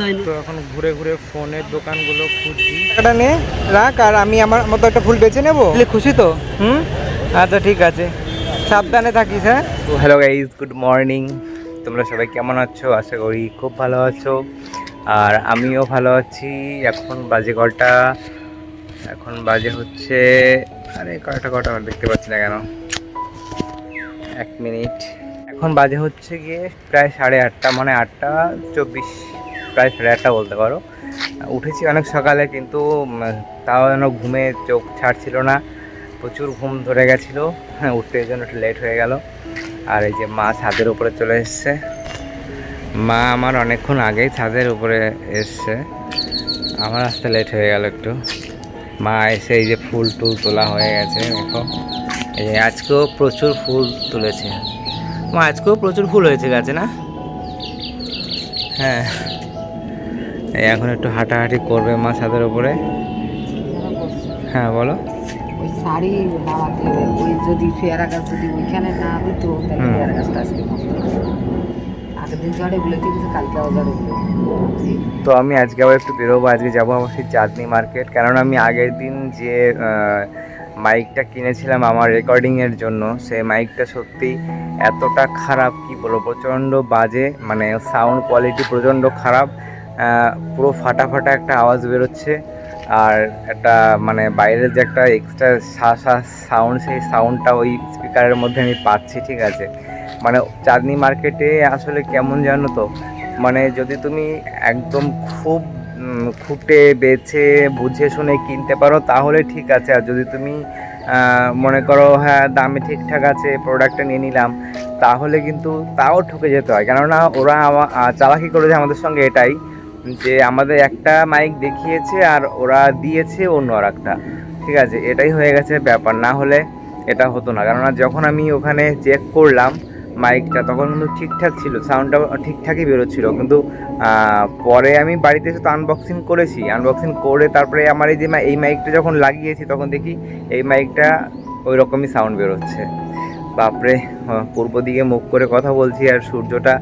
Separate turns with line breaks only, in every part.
Line
তো এখন ঘুরে ঘুরে ফোনের দোকানগুলো খুঁজছি।
টাকাটা নে রাখ আর আমি আমার মতো একটা ফুল বেছে নেব। খুশি তো? হুম? আচ্ছা ঠিক আছে। সাবধানে থাকিস হ্যাঁ? তো হ্যালো গাইজ গুড মর্নিং তোমরা সবাই কেমন আছো? আশা করি খুব ভালো আছো। আর আমিও ভালো আছি। এখন বাজে কটা? এখন বাজে হচ্ছে আরে কটা কটা? আমার দেখতে পাচ্ছি না কেন। এক মিনিট। এখন বাজে হচ্ছে গিয়ে প্রায় সাড়ে আটটা মানে আটটা চব্বিশ, প্রায় সাড়ে আটটা বলতে পারো। উঠেছি অনেক সকালে কিন্তু তাও যেন ঘুমে চোখ ছাড়ছিল না, প্রচুর ঘুম ধরে গেছিল। উঠতে জন্য একটু লেট হয়ে গেল। আর এই যে মা ছাদের উপরে চলে এসছে। মা আমার অনেকক্ষণ আগেই ছাদের উপরে এসছে। আমার আসতে লেট হয়ে গেল একটু। মা এসে এই যে ফুল টুল তোলা হয়ে গেছে, দেখো। এই আজকেও প্রচুর ফুল তুলেছে। আজকেও প্রচুর ফুল হয়েছে গাছে না? হ্যাঁ। এই এখন একটু হাঁটাহাঁটি করবে মা ছাদের উপরে। হ্যাঁ বলো।
ওই শাড়ি ওই যদি পেয়ারা গাছ যদি ওইখানে না দিত তাহলে পেয়ারা গাছটা আজকে নষ্ট যেত। আগের দিন ঝড়ে বলে দিয়েছে কালকে
তো আমি আজকে আবার একটু বেরোবো আজকে যাব আমার সেই চাঁদনি মার্কেট। কারণ আমি আগের দিন যে আহ, মাইকটা কিনেছিলাম আমার রেকর্ডিংয়ের জন্য। সেই মাইকটা সত্যি এতটা খারাপ, কি বলব, প্রচণ্ড বাজে মানে সাউন্ড কোয়ালিটি প্রচণ্ড খারাপ। পুরো ফাটা ফাটা একটা আওয়াজ বেরোচ্ছে। আর একটা মানে বাইরের যে একটা এক্সট্রা সাউন্ড সেই সাউন্ডটা ওই স্পিকারের মধ্যে আমি পাচ্ছি, ঠিক আছে? মানে চাঁদনি মার্কেটে আসলে কেমন জানো তো? মানে যদি তুমি একদম খুব খুঁটে, বেছে, বুঝে, শুনে কিনতে পারো, তাহলে ঠিক আছে। আর যদি তুমি মনে করো হ্যাঁ দামে ঠিকঠাক আছে প্রোডাক্টটা নিয়ে নিলাম, তাহলে কিন্তু তাও ঠকে যেতে হয়। কেননা ওরা চালাকি করেছে আমাদের সঙ্গে এটাই, যে আমাদের একটা মাইক দেখিয়েছে আর ওরা দিয়েছে অন্য আর একটা ঠিক আছে, এটাই হয়ে গেছে ব্যাপার। না হলে এটা হতো না। কেননা যখন আমি ওখানে চেক করলাম মাইকটা তখন কিন্তু ঠিকঠাক ছিল সাউন্ডটা ঠিকঠাকই বেরোচ্ছিল। কিন্তু পরে আমি বাড়িতে এসে তো আনবক্সিং করেছি। আনবক্সিং করে তারপরে আমার এই যে এই মাইকটা যখন লাগিয়েছি, তখন দেখি এই মাইকটা ওই রকমই সাউন্ড বেরোচ্ছে। বাপরে পূর্ব দিকে মুখ করে কথা বলছি আর সূর্যটা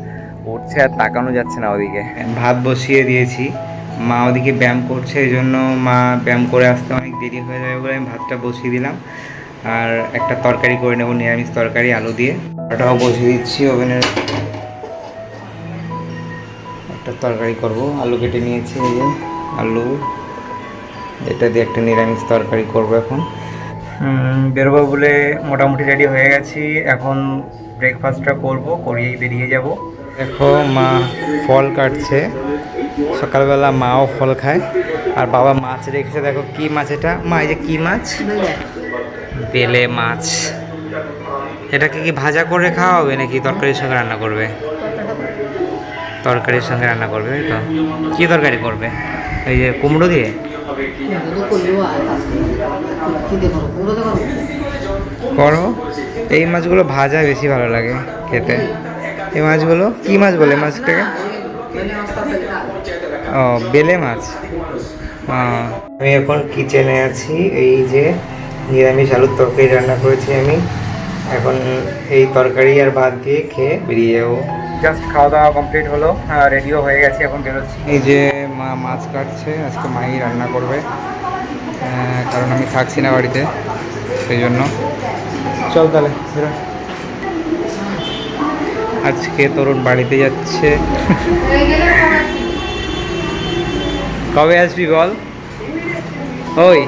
উঠছে আর তাকানো যাচ্ছে না ওদিকে। ভাত বসিয়ে দিয়েছি। মা ওদিকে ব্যায়াম করছে এই জন্য মা ব্যায়াম করে আসতে অনেক দেরি হয়ে যাবে বলে আমি ভাতটা বসিয়ে দিলাম। আর একটা তরকারি করে নেব, নিরামিষ তরকারি, আলু দিয়ে। ওটাও বসিয়ে দিচ্ছি ওভেনের একটা তরকারি করব। আলু কেটে নিয়েছি এই যে, আলু। এটা দিয়ে একটা নিরামিষ তরকারি করব এখন। বেরোবো বলে মোটামুটি রেডি হয়ে গেছি। এখন ব্রেকফাস্টটা করব, করিয়েই বেরিয়ে যাব। দেখো, মা ফল কাটছে। সকালবেলা মাও ফল খায়। আর বাবা মাছ রেখেছে। দেখো কি মাছ এটা? মা, এই যে কি মাছ? বেলে মাছ। এটাকে কি ভাজা করে খাওয়া হবে নাকি তরকারির সঙ্গে রান্না করবে? তরকারির সঙ্গে রান্না করবে, তাই তো? কী তরকারি করবে? এই যে কুমড়ো দিয়ে? করো এই মাছগুলো ভাজা বেশি ভালো লাগে খেতে। এই মাছগুলো? কি মাছ বলে মাছটাকে? ও, বেলে মাছ। আমি এখন কিচেনে আছি। এই যে নিরামিষ আলুর তরকারি রান্না করেছি আমি। এখন এই তরকারি আর ভাত দিয়ে খেয়ে বেরিয়ে যাব। জাস্ট খাওয়া দাওয়া কমপ্লিট হলো রেডিও হয়ে গেছে এখন বেরোচ্ছি। এই যে মা মাছ কাটছে আজকে মাই রান্না করবে। কারণ আমি থাকছি না বাড়িতে সেই জন্য। চল তাহলে বেরো। আজকে তরুণ বাড়িতে যাচ্ছে। কবে আসবি বল? ওই।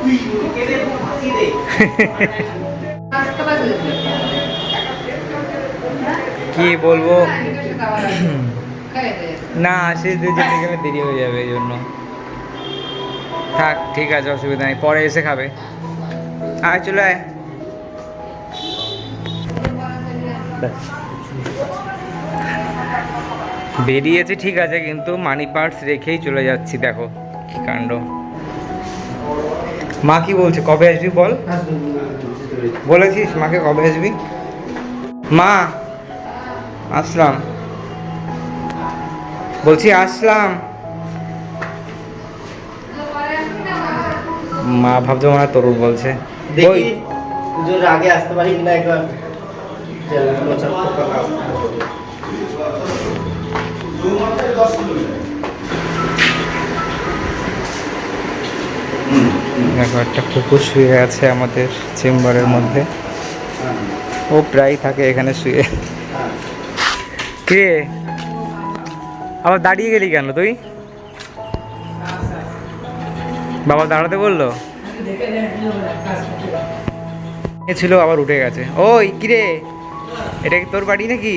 কি বলব? না, আসিস দুই যেতে গেলে দেরি হয়ে যাবে এই জন্য। থাক, ঠিক আছে, অসুবিধা নেই, পরে এসে খাবে। আয়, চলে আয়। বেরিয়েছে, ঠিক আছে, কিন্তু মানি পার্স রেখেই চলে যাচ্ছি, দেখো, কি কাণ্ড। মা কি বলছে? কবে আসবি বল? বলেছিস মাকে কবে আসবি? মা আসলাম। বলছি আসলাম। মা ভাবছে মনে হয় তরুণ বলছে। ওই
পুজোর আগে আসতে পারি কিনা একবার।
দেখো একটা কুকুর শুয়ে আছে আমাদের চেম্বারের মধ্যে। ও প্রায় থাকে এখানে শুয়ে। কে? আবার দাঁড়িয়ে গেলি কেন তুই? বাবা দাঁড়াতে বলল? ছিল, আবার উঠে গেছে। ওই, কিরে? এটা কি তোর বাড়ি নাকি?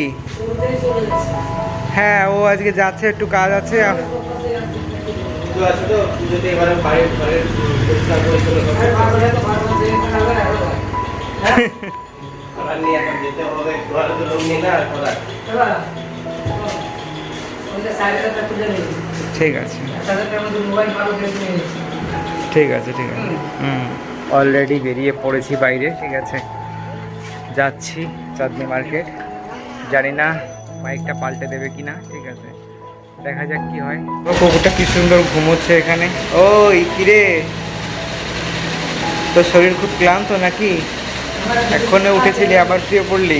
হ্যাঁ ও আজকে যাচ্ছে, একটু কাজ আছে।
পুজো আছে তো পুজোতে এবারে বাড়ির ঘরের পরিষ্কার পরিচ্ছন্ন করতে নিয়ে এখন যেতে হবে ঘরে তো লোক নেই না করার
ঠিক আছে। ঠিক আছে ঠিক আছে। হুম। অলরেডি বেরিয়ে পড়েছি বাইরে ঠিক আছে। যাচ্ছি চাঁদনি মার্কেট। জানি না বাইকটা পাল্টে দেবে কি না ঠিক আছে। দেখা যাক কি হয়। ও কুকুরটা কি সুন্দর ঘুমোচ্ছে এখানে। ওই কিরে? তোর শরীর খুব ক্লান্ত নাকি? এক্ষণে উঠেছিলি আবার শুয়ে পড়লি।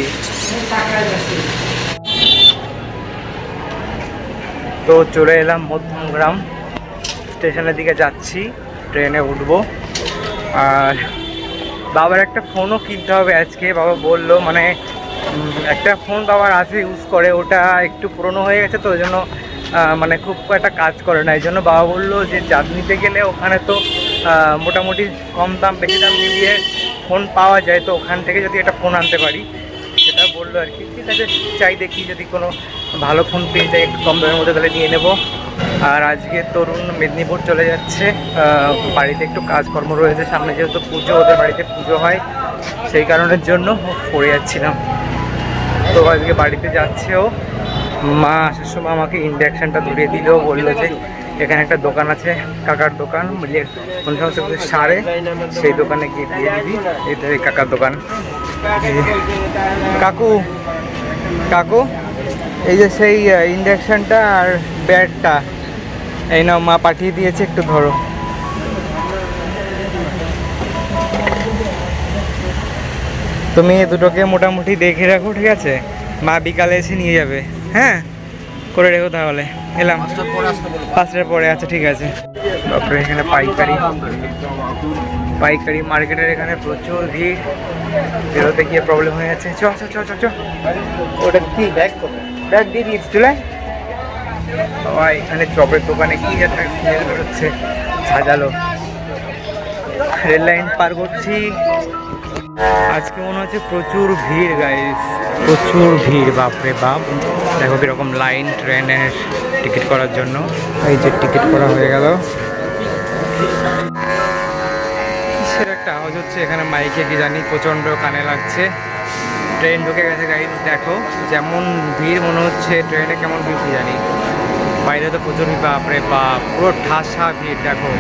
তো চলে এলাম মধ্যমগ্রাম স্টেশনের দিকে যাচ্ছি ট্রেনে উঠবো। আর বাবার একটা ফোনও কিনতে হবে আজকে বাবা বলল মানে একটা ফোন বাবার আছে ইউজ করে ওটা একটু পুরনো হয়ে গেছে তো ওই জন্য মানে খুব একটা কাজ করে না এই জন্য বাবা বলল যে চাঁদনিতে গেলে ওখানে তো মোটামুটি কম দাম বেশি দাম মিলিয়ে ফোন পাওয়া যায়, তো ওখান থেকে যদি একটা ফোন আনতে পারি। সেটা বলল আর কি, ঠিক আছে, চাই দেখি যদি কোনো ভালো ফোন পেয়ে যাই, একটু কম দামের মধ্যে তাহলে নিয়ে নেব। আর আজকে তরুণ মেদিনীপুর চলে যাচ্ছে বাড়িতে একটু কাজকর্ম রয়েছে, সামনে যেহেতু পুজো, ওদের বাড়িতে পুজো হয়, সেই কারণের জন্য পড়ে যাচ্ছিলাম। তো আজকে বাড়িতে যাচ্ছে ও। মা আসার সময় আমাকে ইন্ডাকশানটা ধরিয়ে দিলেও বলল যে, এখানে একটা দোকান আছে, কাকার দোকান বুঝলি সমস্ত সারে, সেই দোকানে গিয়ে দিয়ে দিবি এটা কাকার দোকান। কাকু কাকু, এই যে সেই ইন্ডাকশানটা আর ব্যাটটা এই নাও, মা পাঠিয়ে দিয়েছে, একটু ধরো। তুমি এ দুটোকে মোটামুটি দেখে রাখো, ঠিক আছে? মা বিকালে এসে নিয়ে যাবে। হ্যাঁ করে রেখো তাহলে। এলাম। পাঁচটার পরে আচ্ছা ঠিক আছে। তারপরে এখানে পাইকারি। পাইকারি মার্কেটের এখানে প্রচুর ভিড়। বেরোতে গিয়ে প্রবলেম হয়ে যাচ্ছে। চ চ চ চ চ।
ওটা কি? ব্যাগ
ব্যাগ দিয়ে দিয়েছি চলে? বাবা এখানে চপের দোকানে কি একটা স্মেল বেরোচ্ছে। সাজালো। রেল লাইন পার করছি। আজকে মনে হচ্ছে প্রচুর ভিড় গাইস প্রচুর ভিড়, বাপরে বাপ। দেখো কীরকম লাইন ট্রেনের টিকিট করার জন্য। এই যে টিকিট করা হয়ে গেল। কিসের একটা আওয়াজ হচ্ছে? এখানে মাইকে কি জানি প্রচণ্ড কানে লাগছে। ট্রেন ঢুকে গেছে গাইজ দেখো। যেমন ভিড় মনে হচ্ছে, ট্রেনে কেমন ভিড় কি জানি। বাইরে তো প্রচুর বাপরে বাপ। পুরো ঠাসা ভিড়, দেখো।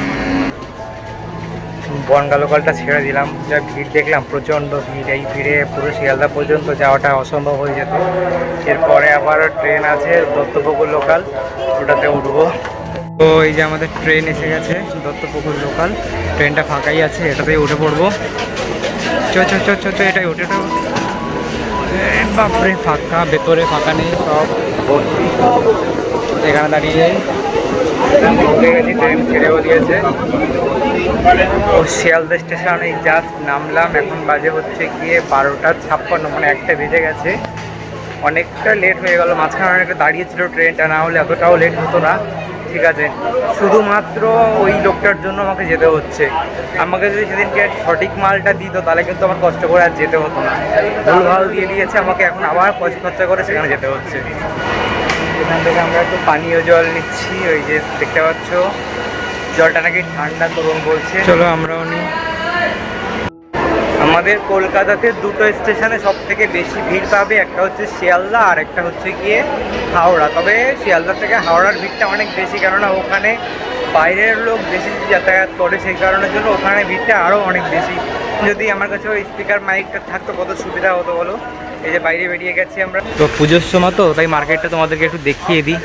বনগা লোকালটা ছেড়ে দিলাম। যা ভিড় দেখলাম, প্রচণ্ড ভিড়। এই ভিড়ে পুরো শিয়ালদা পর্যন্ত যাওয়াটা অসম্ভব হয়ে যেত। এরপরে আবার ট্রেন আছে, দত্তপুকুর লোকাল। ওটাতে উঠবো। তো এই যে আমাদের ট্রেন এসে গেছে, দত্তপুকুর লোকাল। ট্রেনটা ফাঁকাই আছে, এটাতেই উঠে পড়ব। চ চ চ চ চ, এটাই উঠে। বাপরে, ফাঁকা, ভেতরে ফাঁকা নেই, সব ভর্তি। এখানে দাঁড়িয়ে। ট্রেন ছেড়েও দিয়েছে। ও শিয়ালদা স্টেশনে জাস্ট নামলাম। এখন বাজে হচ্ছে গিয়ে বারোটা ছাপ্পান্ন মানে একটা বেজে গেছে। অনেকটা লেট হয়ে গেল, মাঝখানে অনেকটা দাঁড়িয়েছিল ট্রেনটা না হলে এতটাও লেট হতো না। ঠিক আছে, শুধুমাত্র ওই লোকটার জন্য আমাকে যেতে হচ্ছে। আমাকে যদি সেদিনকে সঠিক মালটা দিত, তাহলে কিন্তু আমার কষ্ট করে আর যেতে হতো না। ভুলভাল দিয়ে দিয়েছে আমাকে, এখন আবার পয়সা খরচা করে সেখানে যেতে হচ্ছে। এখান থেকে আমরা একটু পানীয় জল নিচ্ছি, ওই যে দেখতে পাচ্ছ। জলটা নাকি ঠান্ডা তরুণ বলছে। চলো আমরাও নিই। আমাদের কলকাতাতে দুটো স্টেশনে সব থেকে বেশি ভিড় পাবে একটা হচ্ছে শিয়ালদা আর একটা হচ্ছে গিয়ে হাওড়া। তবে শিয়ালদা থেকে হাওড়ার ভিড়টা অনেক বেশি কেননা ওখানে বাইরের লোক বেশি যাতায়াত করে সেই কারণের জন্য ওখানে ভিড়টা আরও অনেক বেশি। যদি আমার কাছে ওই স্পিকার মাইকটা থাকতো কত সুবিধা হতো বলো? এই যে বাইরে বেরিয়ে গেছি আমরা। তো পুজোর সময় তো তাই মার্কেটটা তোমাদেরকে একটু দেখিয়ে দিই।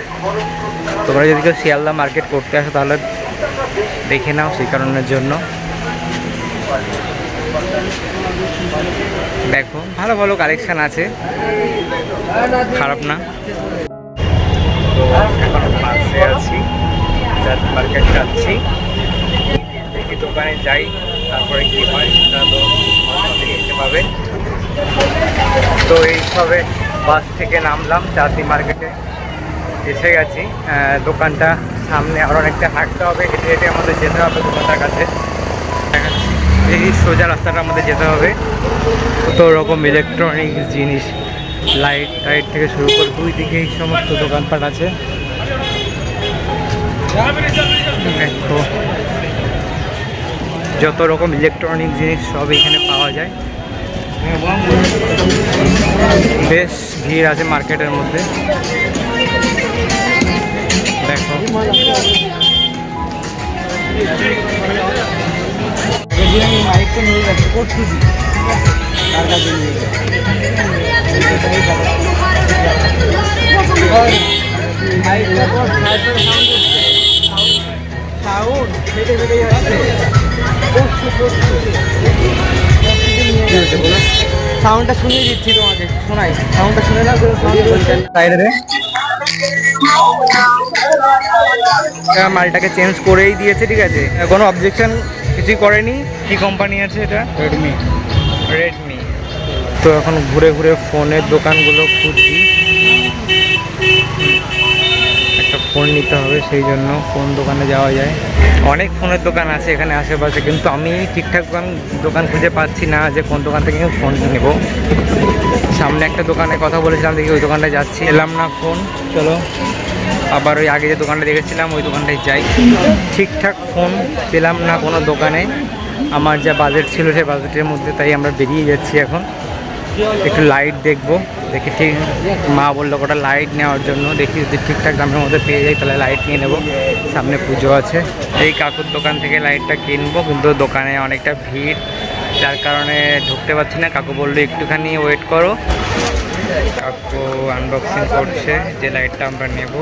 তোমরা যদি কেউ শিয়ালদা মার্কেট করতে আসো তাহলে দেখে নাও সেই কারণের জন্য। দেখো, ভালো ভালো কালেকশান আছে। খারাপ না। তো এখন চাঁদনি মার্কেট যাচ্ছি। দেখি দোকানে যাই, তারপরে কি হয় সেটা তো দেখতে পাবে তো এই সবে বাস থেকে নামলাম চাঁদনি মার্কেটে এসে গেছি। দোকানটা সামনে আরও অনেকটা হাঁটতে হবে। হেঁটে হেঁটে আমাদের যেতে হবে দোকানটার কাছে। এই সোজা রাস্তাটা আমাদের যেতে হবে। কত রকম ইলেকট্রনিক্স জিনিস। লাইট টাইট থেকে শুরু করে দুই দিকে এই সমস্ত দোকানপাট আছে। যত রকম ইলেকট্রনিক জিনিস সব এখানে পাওয়া যায়। বেশ ভিড় আছে মার্কেটের মধ্যে।
মাইকটা নিয়ে যাচ্ছি করতেছি তার কাছে করছি করছি সাউন্ডটা শুনিয়ে দিচ্ছি তোমাকে, শোনাই। সাউন্ডটা শুনে নাও সাউন্ড
মালটাকে চেঞ্জ করেই দিয়েছে ঠিক আছে? কোনো অবজেকশন কিছুই করেনি। কি কোম্পানি আছে এটা? রেডমি রেডমি তো এখন ঘুরে ঘুরে ফোনের দোকানগুলো খুঁজছি। একটা ফোন নিতে হবে সেই জন্য ফোন দোকানে যাওয়া যায়। অনেক ফোনের দোকান আছে এখানে আশেপাশে কিন্তু আমি ঠিকঠাক দোকান দোকান খুঁজে পাচ্ছি না যে কোন দোকান থেকে ফোন নেব সামনে একটা দোকানে কথা বলেছিলাম, দেখি ওই দোকানটায় যাচ্ছি। এলাম না ফোন, চলো। আবার ওই আগে যে দোকানটা দেখেছিলাম, ওই দোকানটায় যাই। ঠিকঠাক ফোন পেলাম না কোনো দোকানে। আমার যা বাজেট ছিল সেই বাজেটের মধ্যে তাই আমরা বেরিয়ে যাচ্ছি এখন। একটু লাইট দেখব, দেখি ঠিক মা বলল কটা লাইট নেওয়ার জন্য। দেখি যদি ঠিকঠাক দামের মধ্যে পেয়ে যাই, তাহলে লাইট নিয়ে নেব। সামনে পুজো আছে। এই কাকুর দোকান থেকে লাইটটা কিনবো, কিন্তু দোকানে অনেকটা ভিড়। যার কারণে ঢুকতে পারছি না। কাকু বলল একটুখানি ওয়েট করো। কাকু আনবক্সিং করছে যে লাইটটা আমরা নেব।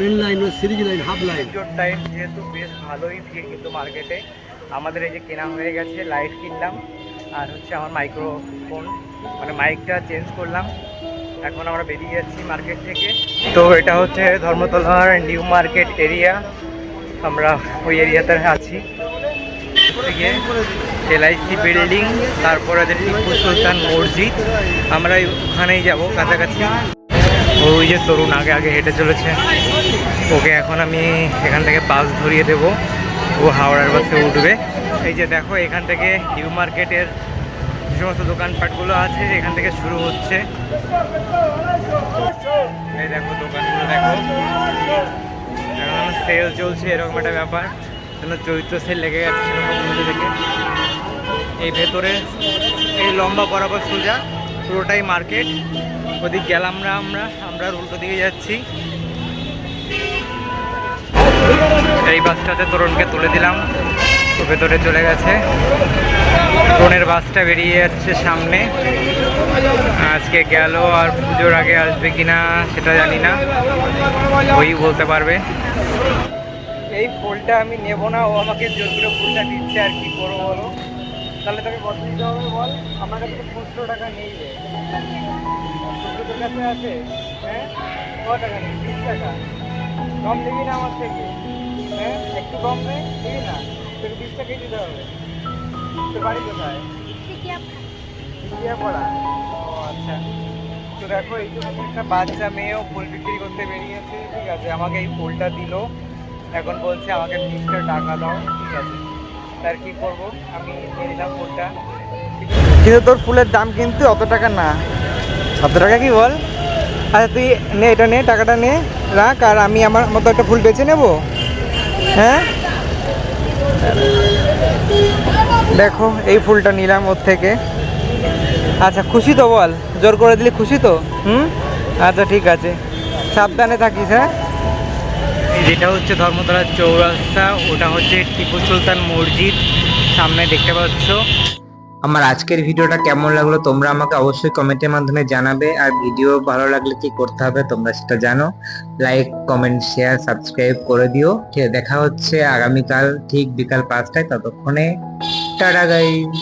Main line series line half line
time যেহেতু বেশ ভালোই ভিড় কিন্তু মার্কেটে আমাদের এই যে কেনা হয়ে গেছে লাইট কিনলাম। আর হচ্ছে আমার মাইক্রোফোন মানে মাইকটা চেঞ্জ করলাম। এখন আমরা বেরিয়ে যাচ্ছি মার্কেট থেকে। তো এটা হচ্ছে ধর্মতলার নিউ মার্কেট এরিয়া আমরা ওই এরিয়াতে আছি। এলআইসি বিল্ডিং, তারপরে আছে টিপু সুলতান মসজিদ। আমরা ওখানেই যাব, কাছাকাছি। ওই যে তরুণ আগে আগে হেঁটে চলেছে। ওকে এখন আমি এখান থেকে বাস ধরিয়ে দেব। ও হাওড়ার বাসে উঠবে। এই যে দেখো, এখান থেকে নিউ মার্কেটের যে সমস্ত দোকানপাটগুলো আছে, এখান থেকে শুরু হচ্ছে। এই দেখো দোকানগুলো দেখো। সেল চলছে, এরকম একটা ব্যাপার। যেন চৈত্র সে লেগে গেছে সেরকম মধ্যে থেকে এই ভেতরে এই লম্বা বরাবর সোজা, পুরোটাই মার্কেট। ওদিক গেলাম না আমরা আমরা উল্টো দিকে যাচ্ছি। এই বাসটাতে তরুণকে তুলে দিলাম। তো ভেতরে চলে গেছে। তরুণের বাসটা বেরিয়ে যাচ্ছে সামনে। আজকে গেল আর পুজোর আগে আসবে কিনা সেটা জানি না। ওই বলতে পারবে। এই ফুলটা আমি নেব না, ও আমাকে জোর করে ফুলটা দিচ্ছে আর কি করব বলো? তাহলে তোকে কত দিতে হবে বল? আমার কাছে পনেরো টাকা নেই রে। তোর কাছে আছে। হ্যাঁ? ক টাকা? নেই বিশ টাকা। কম দিবি না আমার থেকে? হ্যাঁ? একটু কম নেই দিবি না? তোকে বিশ টাকাই দিতে হবে। তোর বাড়ি কোথায়? পড়া ও আচ্ছা। তো দেখো, এই একটা বাচ্চা মেয়েও ফুল বিক্রি করতে বেরিয়েছে, ঠিক আছে? আমাকে এই ফুলটা দিলো। এখন বলছে আমাকে বিশটা টাকা দাও, ঠিক আছে। তার কি করব? আমি নিয়ে নিলাম ফুলটা।
কিন্তু তোর ফুলের দাম কিন্তু অত টাকা না।
কত টাকা কি বল?
আচ্ছা তুই নে, এটা নে, টাকাটা নে, রাখ, আর আমি আমার মতো একটা ফুল বেছে নেব। হ্যাঁ? দেখো, এই ফুলটা নিলাম ওর থেকে। আচ্ছা খুশি তো বল? জোর করে দিলি খুশি তো? হুম? আচ্ছা ঠিক আছে। সাবধানে থাকিস হ্যাঁ?
যেটা হচ্ছে ধর্মতলার চৌরাস্তা, ওটা হচ্ছে টিপু সুলতান মসজিদ। সামনে দেখতে পাচ্ছ।
আমার আজকের ভিডিওটা কেমন লাগল তোমরা আমাকে অবশ্যই কমেন্টের মাধ্যমে জানাবে। আর ভিডিও ভালো লাগলে কি করতে হবে তোমরা সেটা জানো। লাইক কমেন্ট শেয়ার সাবস্ক্রাইব করে দিও। দেখা হচ্ছে আগামীকাল ঠিক বিকাল পাঁচটায়। ততক্ষণে, টাটা গাইস